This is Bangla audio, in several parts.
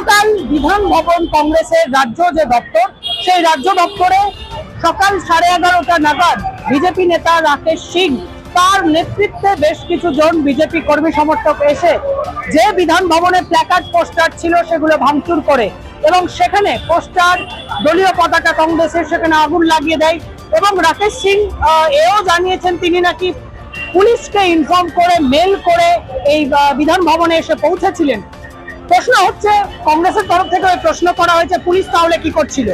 গতকাল বিধান ভবন কংগ্রেসের রাজ্য যে দপ্তর, সেই রাজ্য দপ্তরে সকাল সাড়ে এগারোটা নাগাদ বিজেপি নেতা রাকেশ সিং তার নেতৃত্বে বেশ কিছু জন বিজেপি কর্মী সমর্থক এসে যে বিধান ভবনে প্ল্যাকার্ড পোস্টার ছিল সেগুলো ভাঙচুর করে এবং সেখানে পোস্টার দলীয় পতাকা কংগ্রেসের সেখানে আগুন লাগিয়ে দেয় এবং রাকেশ সিং এও জানিয়েছেন তিনি নাকি পুলিশকে ইনফর্ম করে মেল করে এই বিধান ভবনে এসে পৌঁছেছিলেন। প্রশ্ন হচ্ছে, কংগ্রেসের তরফ থেকে প্রশ্ন করা হয়েছে, পুলিশ তাহলে কি করছিল?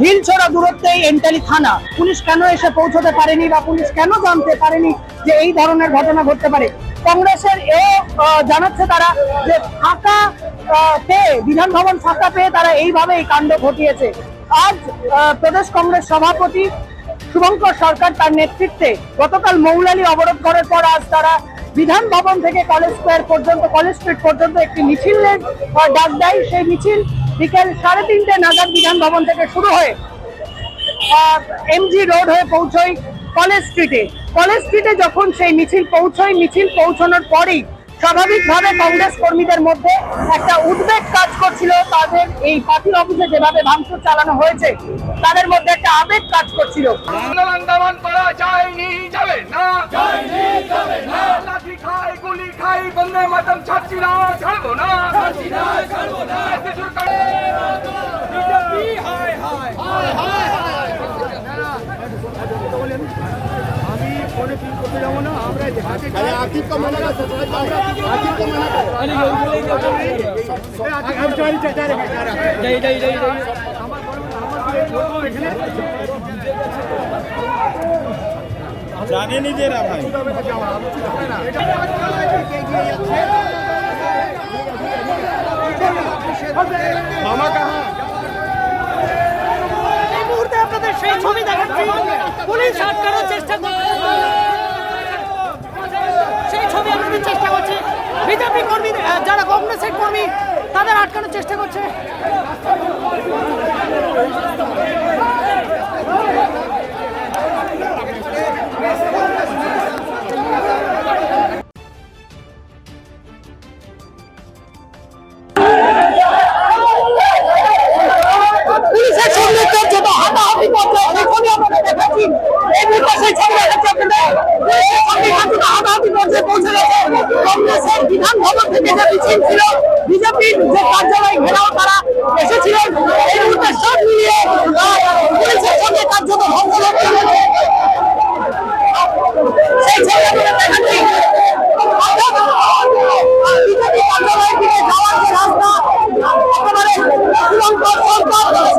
ঢিল ছড়া দূরত্বেই এন্টালি থানা, পুলিশ কেন এসে পৌঁছতে পারেনি বা পুলিশ কেন জানতে পারেনি যে এই ধরনের ঘটনা ঘটতে পারে? কংগ্রেসের এ জানাচ্ছে তারা যে ফাঁকা পেয়ে, বিধান ভবন ফাঁকা পেয়ে তারা এইভাবে এই কাণ্ড ঘটিয়েছে। আজ প্রদেশ কংগ্রেস সভাপতি শুভঙ্কর সরকার তার নেতৃত্বে গতকাল মৌলালি অবরোধ করার পর আজ তারা বিধান ভবন থেকে কলেজ স্কোয়ার পর্যন্ত কলেজ স্ট্রিট পর্যন্ত একটি মিছিলের ডাক দেয়। সেই মিছিল বিকেল সাড়ে তিনটে নাগাদ বিধান ভবন থেকে শুরু হয়ে এমজি রোড হয়ে পৌঁছয় কলেজ স্ট্রিটে কলেজ স্ট্রিটে যখন সেই মিছিল পৌঁছয়, মিছিল পৌঁছানোর পরেই স্বাভাবিকভাবে কংগ্রেস কর্মীদের মধ্যে একটা উদ্বেগ কাজ করছিল। তাদের এই পার্টির অফিসে যেভাবে ভাঙচুর চালানো হয়েছে তাদের মধ্যে একটা আবেগ কাজ করছিল। আন্দোলন দমন করা যায়নি যাবে না লাঠি খাই গুলি খাই বন্দে মাতম ছাড়ছি না ছাড়বো না বিজেপি হায় হায় अरे आकिब को मना कर आकिब को मना कर जाने नहीं दे रहा भाई मामा कहाँ এই মুহূর্তে আপনাদের সেই ছবি দেখাচ্ছি পুলিশ আটকানোর চেষ্টা করছে বিজেপি কর্মী যারা কংগ্রেসের কর্মী তাদের আটকানোর চেষ্টা করছে। পুলিশের সঙ্গে যে কার্যালয় ঘেরাও তারা এসেছিলেন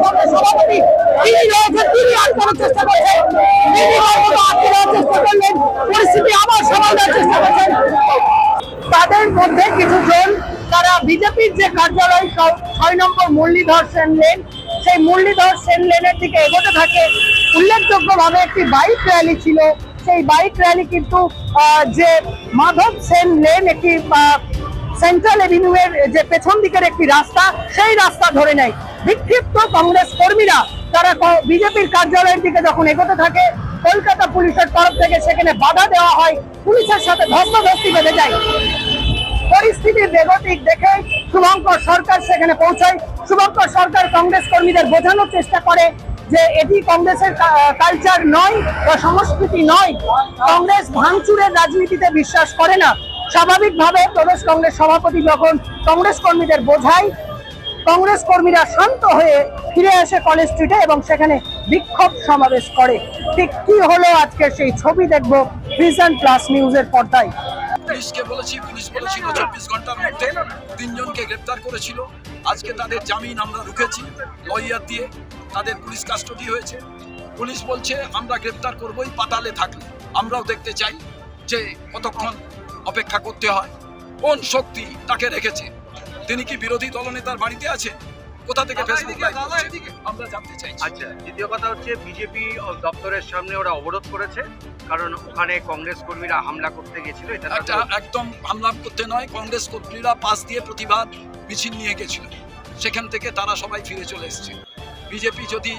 এই সভাপতি তিনি রয়েছেন তিনি আটকানোর চেষ্টা করছেন পরিস্থিতি চেষ্টা তাদের মধ্যে কিছু জন তারা বিজেপির যে কার্যালয় ছয় নম্বর মুরলীধর সেন লেন। সেই মুরলীধর সেন লেনের দিকে এগোতে থাকে। উল্লেখযোগ্যভাবে একটি বাইক র্যালি ছিল। সেই বাইক র্যালি কিন্তু যে মাধব সেন লেন একটি সেন্ট্রাল এভিনিউ এর যে পেছন দিকের একটি রাস্তা, সেই রাস্তা ধরে নেয়। বিক্ষিপ্ত কংগ্রেস কর্মীরা তারা বিজেপির কার্যালয়ের দিকে যখন এগোতে থাকে কলকাতা পুলিশের তরফ থেকে সেখানে বাধা দেওয়া হয়, পুলিশের সাথে ধস্তাধস্তি বেঁধে যায়। পরিস্থিতির বেগতিক দেখে শুভঙ্কর সরকার সেখানে পৌঁছায়। শুভঙ্কর সরকার কংগ্রেস কর্মীদের বোঝানোর চেষ্টা করে যে এটি কংগ্রেসের কালচার নয় বা সংস্কৃতি নয়। কংগ্রেস ভাঙচুরের রাজনীতিতে বিশ্বাস করে না। স্বাভাবিকভাবে প্রদেশ কংগ্রেস সভাপতি যখন কংগ্রেস কর্মীদের বোঝায়, কংগ্রেস কর্মীরা শান্ত হয়ে ফিরে আসে কলেজ স্ট্রিটে এবং সেখানে বিক্ষোভ সমাবেশ করে। ঠিক কি হলো আজকে সেই ছবি দেখব ভিশন প্লাস নিউজের পর্দায়। পুলিশকে বলেছি, পুলিশ বলেছিল চব্বিশ ঘণ্টার মধ্যে তিনজনকে গ্রেপ্তার করেছিল। আজকে তাদের জামিন আমরা রুখেছি লয়ার দিয়ে। তাদের পুলিশ কাস্টডি হয়েছে। পুলিশ বলছে, আমরা গ্রেপ্তার করবই, পাতালে থাকলে। আমরাও দেখতে চাই যে কতক্ষণ অপেক্ষা করতে হয়। কোন শক্তি তাকে রেখেছে? তিনি কি বিরোধী দলনেতার বাড়িতে আছে কোথা থেকে ফেসবুক লাইভ করছে? আমরা জানতে চাইছি। আচ্ছা দ্বিতীয় কথা হচ্ছে বিজেপি দপ্তরের সামনে ওরা অবরোধ করেছে কারণ ওখানে কংগ্রেস কর্মীরা হামলা করতে গেছিল এটা একটা একদম হামলা করতে নয় কংগ্রেস কর্মীরা পাশ দিয়ে প্রতিবাদ মিছিল নিয়ে গেছিল। সেখান থেকে তারা সবাই ফিরে চলে এসেছে। বিজেপি যদি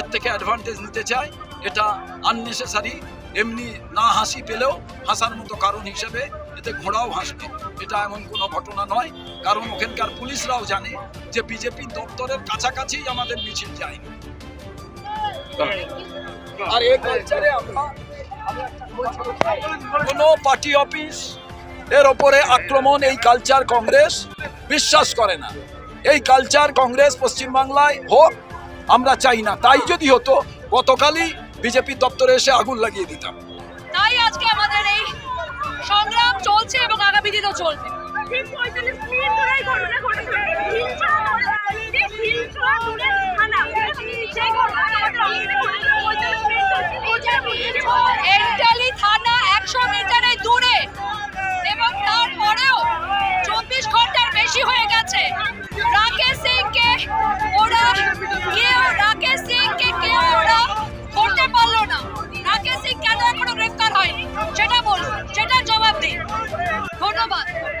এর থেকে অ্যাডভান্টেজ নিতে চায় এটা আননেসেসারি এমনি না হাসি পেলেও হাসার মতো কারণ হিসেবে এতে ঘোড়াও হাসবে এটা এমন কোনো ঘটনা নয়। কারণ ওখানকার পুলিশরাও জানে যে বিজেপি দপ্তরের কাছাকাছি আমাদের মিছিল যায়নি আর এই কালচারে আমরা কোনো পার্টি অফিস এর ওপরে আক্রমণ এই কালচার কংগ্রেস বিশ্বাস করে না। এই কালচার কংগ্রেস পশ্চিমবাংলায় হোক, আমরা চাই না। তাই যদি হতো, গতকালই বিজেপি দপ্তরে এসে আগুন লাগিয়ে দিতাম। তাই আজকে আমাদের এই চলবে। ঠিক পঁয়তাল্লিশ মিনিট ধরেই ঘটনা ঘটেছে